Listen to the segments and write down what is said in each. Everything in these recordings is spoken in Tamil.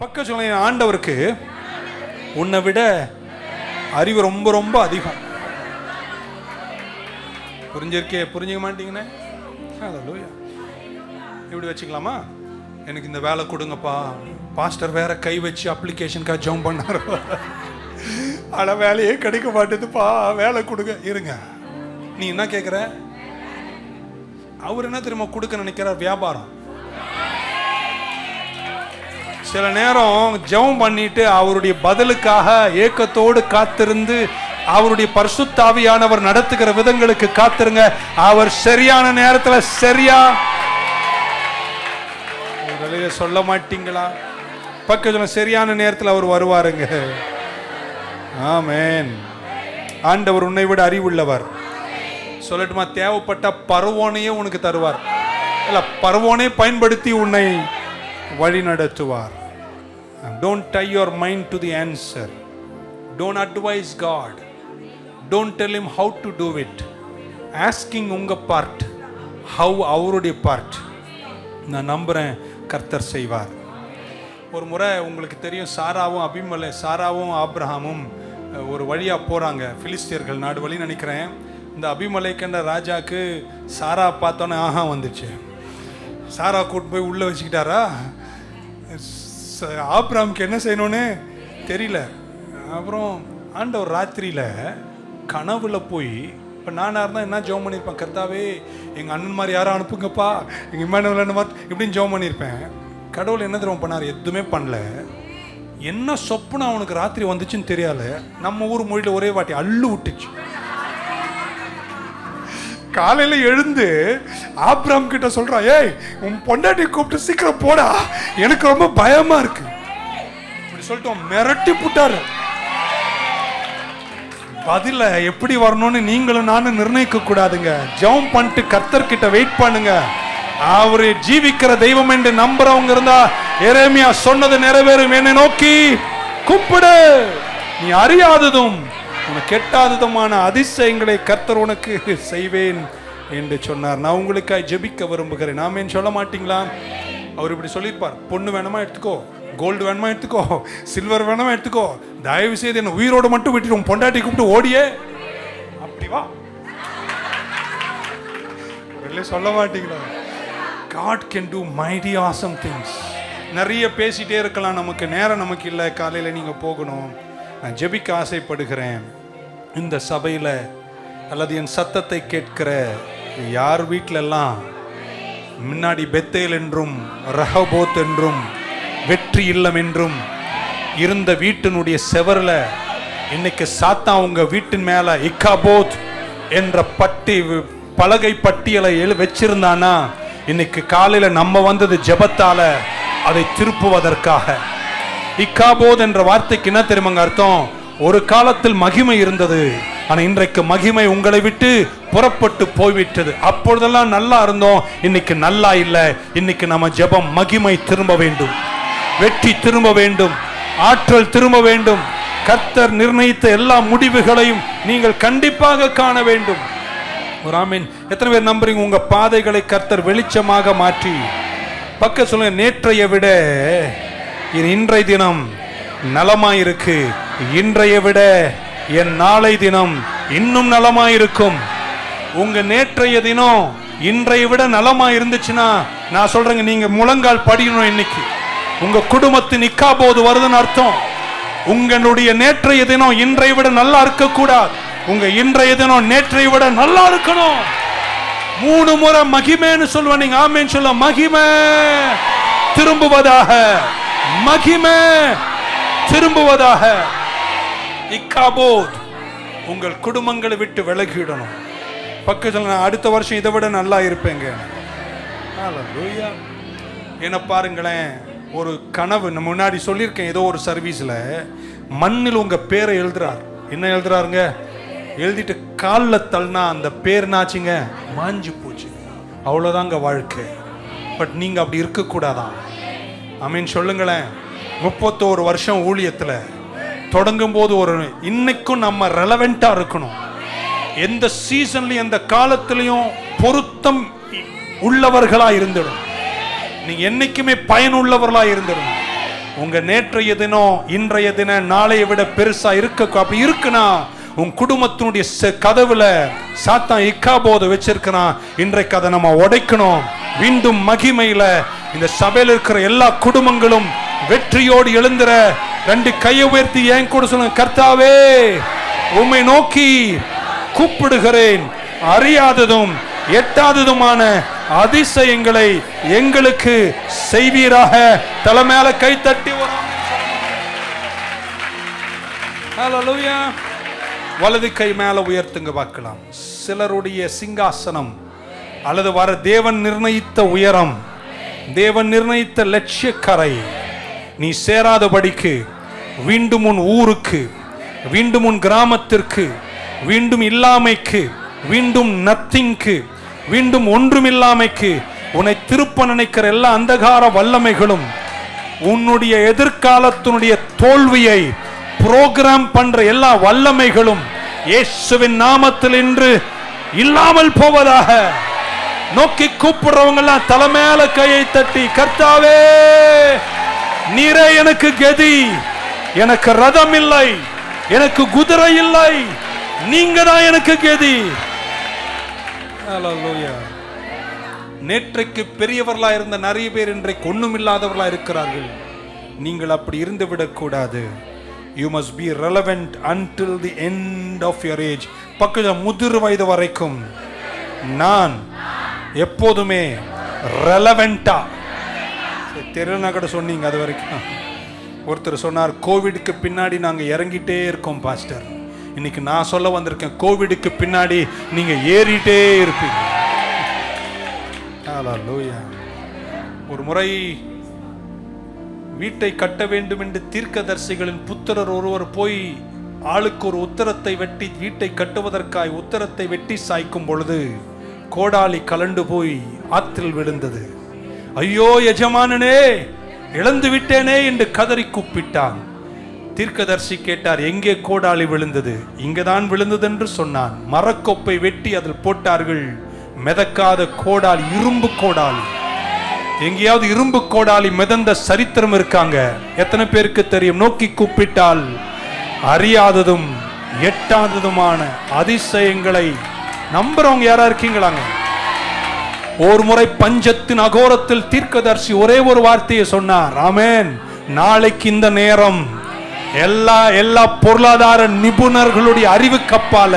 பக்க சொல்ல ஆண்டவருக்கு உன்னை விட அறிவு ரொம்ப ரொம்ப அதிகம். புரிஞ்சிருக்கே புரிஞ்சுக்க மாட்டீங்கண்ணே? இப்படி வச்சுக்கலாமா? எனக்கு இந்த வேலை கொடுங்கப்பா. பாஸ்டர் வேற கை வச்சு அப்ளிகேஷனுக்காக ஜம்ப் பண்ணாரு. ஆனா வேலையே கிடைக்க மாட்டேதுப்பா. வேலை கொடுங்க. இருங்க. நீ என்ன கேட்குற அவர் என்ன தெரியுமா கொடுக்க நினைக்கிறார்? வியாபாரம். சில நேரம் ஜெபம் பண்ணிட்டு அவருடைய பதிலுக்காக ஏக்கத்தோடு காத்திருந்து அவருடைய பரிசுத்தாவியானவர் நடத்துகிற விதங்களுக்கு காத்திருங்க. அவர் சரியான நேரத்தில் சரியா சொல்ல மாட்டீங்களா? பக்கத்துல சரியான நேரத்தில் அவர் வருவாருங்க. ஆமேன். ஆண்டவர் உன்னை விட அறிவுள்ளவர். சொல்லட்டுமா? தேவைப்பட்ட பருவோனையே உனக்கு தருவார். இல்லை பருவோனை பயன்படுத்தி உன்னை வழி நடத்துவார் don't tie your mind to the answer don't advise God don't tell him how to do it asking உங்கள் பார்ட் ஹவ் அவருடைய பார்ட் நான் நம்புகிறேன் கர்த்தர் செய்வார். ஒரு முறை உங்களுக்கு தெரியும் சாராவும் அபிமலை சாராவும் ஆப்ரஹாமும் ஒரு வழியாக போகிறாங்க ஃபிலிஸ்தியர்கள் நாடு வழி நினைக்கிறேன். இந்த அபிமலைக்கண்ட ராஜாவுக்கு சாரா பார்த்தோன்னே ஆஹா வந்துச்சு. சாரா கூட்டு போய் உள்ளே வச்சுக்கிட்டாரா? ச- என்ன செய்யணும்னு தெரியல. அப்புறம் ஆண்டவர் ராத்திரியில் கனவுல போய் இப்போ நானாக இருந்தால் என்ன ஜோம் பண்ணியிருப்பேன் கர்த்தாவே எங்கள் அண்ணன் மாதிரி யாரும் அனுப்புங்கப்பா. எங்கள் இம்மானுவல் அண்ணன் மாதிரி இப்படின்னு ஜோம் பண்ணியிருப்பேன் கடவுள் என்ன தெரியுமா பண்ணார்? எதுவுமே பண்ணல. என்ன சொப்புனா அவனுக்கு ராத்திரி வந்துச்சுன்னு தெரியாது நம்ம ஊர் மொழியில் ஒரே வாட்டி அள்ளு விட்டுச்சு. காலையில் எழுந்து ஆப்ராம் கிட்ட சொல்றான் ஏய் உன் பொண்டாட்டி கூப்பிட்டு சீக்கிரம் போடா. எனக்கு ரொம்ப பயமாக இருக்கு. இப்படி சொல்லிட்டு மிரட்டி புட்டாரு. பதில எப்படி வரணும்னு நீங்களும் நானும் நிர்ணயிக்க கூடாதுங்க. ஜெபம் பண்ணிட்டு கர்த்தர்கிட்ட வெயிட் பண்ணுங்க. அவரு ஜீவிக்கிற தெய்வம் என்று நம்புறவங்க இருந்தா எரேமியா சொன்னது நிறைவேறும். என்னை நோக்கி கூப்பிடு. நீ அறியாததும் உனக்கு விதமான அதிசயங்களை கர்த்தர் உனக்கு செய்வேன் என்று சொன்னார். நான் உங்களுக்காய் ஜெபிக்க விரும்புகிறேன். நாமேன்னு சொல்ல மாட்டீங்களா? அவர் இப்படி சொல்லியிருப்பார். பொண்ணு வேணுமா எடுத்துக்கோ. கோல்டு வேணுமா எடுத்துக்கோ. சில்வர் வேணுமா எடுத்துக்கோ. தயவு செய்து என்ன உயிரோடு மட்டும் விட்டுட்டு உன் பொண்டாட்டி கூப்பிட்டு ஓடியே. அப்படி வா. வெளியே சொல்ல மாட்டீங்களா? God can do mighty awesome things நிறைய பேசிட்டே இருக்கலாம். நமக்கு நேரம் நமக்கு இல்லை. காலையில் நீங்கள் போகணும். நான் ஜெபிக்க ஆசைப்படுகிறேன். இந்த சபையில் அல்லது என் சத்தத்தை கேட்கிற யார் வீட்டிலெல்லாம் முன்னாடி பெத்தேல் என்றும் ரஹபோத் என்றும் வெற்றி இல்லம் என்றும் இருந்த வீட்டினுடைய செவரில் இன்னைக்கு சாத்தா உங்க வீட்டின் மேல இக்காபோத் என்ற பட்டி பலகை பட்டியலை எழு வச்சிருந்தானா? இன்னைக்கு காலையில நம்ம வந்தது ஜெபத்தால அதை திருப்புவதற்காக. இக்காபோத் என்ற வார்த்தைக்கு என்ன தெரியுமாங்க அர்த்தம்? ஒரு காலத்தில் மகிமை இருந்தது. ஆனால் இன்றைக்கு மகிமை உங்களை விட்டு புறப்பட்டு போய்விட்டது. அப்பொழுதெல்லாம் நல்லா இருந்தோம். இன்னைக்கு நல்லா இல்லை. இன்னைக்கு நம்ம ஜெபம் மகிமை திரும்ப வேண்டும். வெற்றி திரும்ப வேண்டும். ஆற்றல் திரும்ப வேண்டும். கர்த்தர் நிர்ணயித்த எல்லா முடிவுகளையும் நீங்கள் கண்டிப்பாக காண வேண்டும். ஒரு ஆமீன். எத்தனை பேர் நம்புறீங்க? உங்க பாதைகளை கர்த்தர் வெளிச்சமாக மாற்றி. பக்க சொல்லுங்க நேற்றைய விட இன்றைய தினம் நலமாயிருக்கு. இன்றைய விட என் நாளை தினம் இன்னும் நலமாயிருக்கும். உங்க நேற்றைய தினம் இன்றைய விட நலமா இருந்துச்சுன்னா நான் சொல்றேங்க நீங்க முழங்கால் படிக்கணும் இன்னைக்கு. உங்க குடும்பத்து நிக்கா போது வருதுன்னு அர்த்தம். உங்களுடைய நேற்றைய தினம் இன்றைய விட நல்லா இருக்க கூடாது உங்க இன்றைய தினம் நேற்றைய விட நல்லா இருக்கணும். மூணு முறை மகிமைன்னு சொல்லுவேன் நீங்க ஆமேன்னு சொல்ல மகிமை திரும்புவதாக மகிமை திரும்புவதாக. இக்காபோத் உங்கள் குடும்பங்களை விட்டு விலகிடணும் பக்கத்தில் நான் அடுத்த வருஷம் இதை விட நல்லா இருப்பேங்க. என்ன பாருங்களேன் ஒரு கனவு நான் முன்னாடி சொல்லியிருக்கேன் ஏதோ ஒரு சர்வீஸில் மண்ணில் உங்கள் பேரை எழுதுறார். என்ன எழுதுறாருங்க? எழுதிட்டு காலில் தள்ளினா அந்த பேர் என்னாச்சுங்க? மாஞ்சு போச்சு. அவ்வளோதாங்க வாழ்க்கை. பட் நீங்கள் அப்படி இருக்கக்கூடாதான். அமீன் சொல்லுங்களேன் முப்பத்தோரு வருஷம் ஊழியத்தில் தொடங்கும் போது ஒரு இன்னைக்கும் நம்ம ரெலவெண்டா இருக்கணும். எந்த சீசன்லயும் எந்த காலத்திலையும் பொருத்தம் உள்ளவர்களா இருந்துடும். நீ என்னைக்குமே பயனுள்ளவர்களா இருந்துடும். உங்க நேற்றைய தினம் இன்றைய தினம் நாளைய விட பெருசா இருக்க அப்படி இருக்குனா உன் குடும்பத்தினுடைய செ- கதவுல சாத்தான் இக்காபோத வச்சிருக்கிறான். இன்றைக்கு அதை நம்ம உடைக்கணும். மீண்டும் மகிமையில இந்த சபையில் இருக்கிற எல்லா குடும்பங்களும் வெற்றியோடு எழுந்துற ரெண்டு கையை உயர்த்தி ஏன் கூட சொல்லுங்க கர்த்தாவே உம்மை நோக்கி கூப்பிடுகிறேன். அறியாததும் எட்டாததுமான அதிசயங்களை எங்களுக்கு செய்வீராக. தலைமையில கை தட்டி வலது கை மேல உயர்த்துங்க பார்க்கலாம். சிலருடைய சிங்காசனம் அல்லது வர தேவன் நிர்ணயித்த உயரம் தேவன் நிர்ணயித்த லட்சியக்கரை நீ சேராதபடிக்கு மீண்டும் உன் ஊருக்கு மீண்டும் உன் கிராமத்திற்கு மீண்டும் இல்லாமைக்கு மீண்டும் நத்திங்க்கு மீண்டும் ஒன்றுமில்லாமைக்கு உன்னை திருப்ப நினைக்கிற எல்லா அந்தகார வல்லமைகளும் உன்னுடைய எதிர்காலத்தினுடைய தோல்வியை புரோகிராம் பண்ற எல்லா வல்லமைகளும் இயேசுவின் நாமத்தில் இன்று இல்லாமல் போவதாக. நோக்கி கூப்பிடுறவங்க எல்லாம் தலைமையில கையை தட்டி கர்த்தாவே நீரே எனக்கு கதி. எனக்கு ரதம் இல்லை. எனக்கு குதிரை இல்லை. நீங்க தான் எனக்கு கதி. நேற்றைக்கு பெரியவர்களா இருந்த நிறைய பேர் இன்றைக்கு ஒண்ணும் இல்லாதவர்களா இருக்கிறார்கள். நீங்கள் அப்படி இருந்து விடக்கூடாது. You must be relevant until the end of your age பக்கத்தில் முதிர் வயது வரைக்கும். நான் எப்போதுமே ரெலவெண்டா தெரியலனா கூட சொன்னீங்க அது வரைக்கும். ஒருத்தர் சொன்னார் கோவிடுக்கு பின்னாடி நாங்கள் இறங்கிட்டே இருக்கோம் பாஸ்டர். இன்னைக்கு நான் சொல்ல வந்திருக்கேன் கோவிடுக்கு பின்னாடி நீங்க ஏறிட்டே இருப்பீங்க. ஒரு முறை வீட்டை கட்ட வேண்டும் என்று தீர்க்கதரிசிகளின் புத்திரர் ஒருவர் போய் ஆளுக்கு ஒரு உத்தரத்தை வெட்டி வீட்டை கட்டுவதற்காய் உத்தரத்தை வெட்டி சாய்க்கும் பொழுது கோடாலி கலண்டு போய் ஆற்றில் விழுந்தது. ஐயோ எஜமானனே இழந்து விட்டேனே என்று கதறி கூப்பிட்டான். தீர்க்கதர்சி கேட்டார் எங்கே கோடாலி விழுந்தது? இங்கதான் விழுந்தது என்று சொன்னான். மரக்கொப்பை வெட்டி அதில் போட்டார்கள். மிதக்காத கோடாலி இரும்பு கோடாலி. எங்கேயாவது இரும்பு கோடாலி மிதந்த சரித்திரம் இருக்காங்க. எத்தனை பேருக்கு தெரியும்? நோக்கி கூப்பிட்டால் அறியாததும் எட்டாததுமான அதிசயங்களை. நம்புறவங்க யாரா இருக்கீங்களாங்க? ஒரு முறை பஞ்சத்தின் அகோரத்தில் தீர்க்கதர்சி ஒரே ஒரு வார்த்தையை சொன்னார். ஆமேன். நாளைக்கு இந்த நேரம் எல்லா எல்லா பொருளாதார நிபுணர்களுடைய அறிவு கப்பால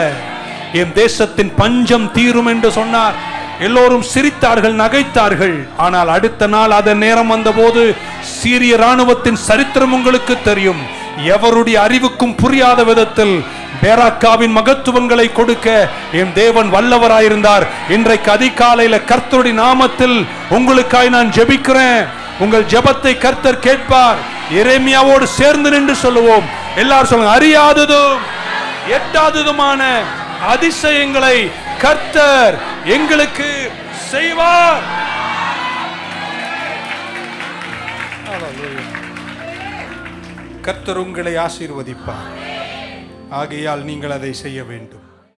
என் தேசத்தின் பஞ்சம் தீரும் என்று சொன்னார். எல்லோரும் சிரித்தார்கள் நகைத்தார்கள். ஆனால் அடுத்த நாள் அதன் நேரம் வந்தபோது சீரிய ராணுவத்தின் சரித்திரம் உங்களுக்கு தெரியும். எவருடைய அறிவுக்கும் புரியாத விதத்தில் பேராக்காவின் மகத்துவங்களை கொடுக்க என் தேவன் வல்லவராயிருந்தார். இன்றைக்கு அதிகாலையில கர்த்தருடைய நாமத்தில் உங்களுக்காய் நான் ஜெபிக்கிறேன். உங்கள் ஜெபத்தை கர்த்தர் கேட்பார். எரேமியாவோடு சேர்ந்து நின்று சொல்லுவோம். எல்லாரும் சொல்லுங்க அறியாததும் எட்டாததுமான அதிசயங்களை கர்த்தர் எங்களுக்கு செய்வார். கர்த்தர் உங்களை ஆசீர்வதிப்பார். ஆகையால் நீங்கள் அதை செய்ய வேண்டும்.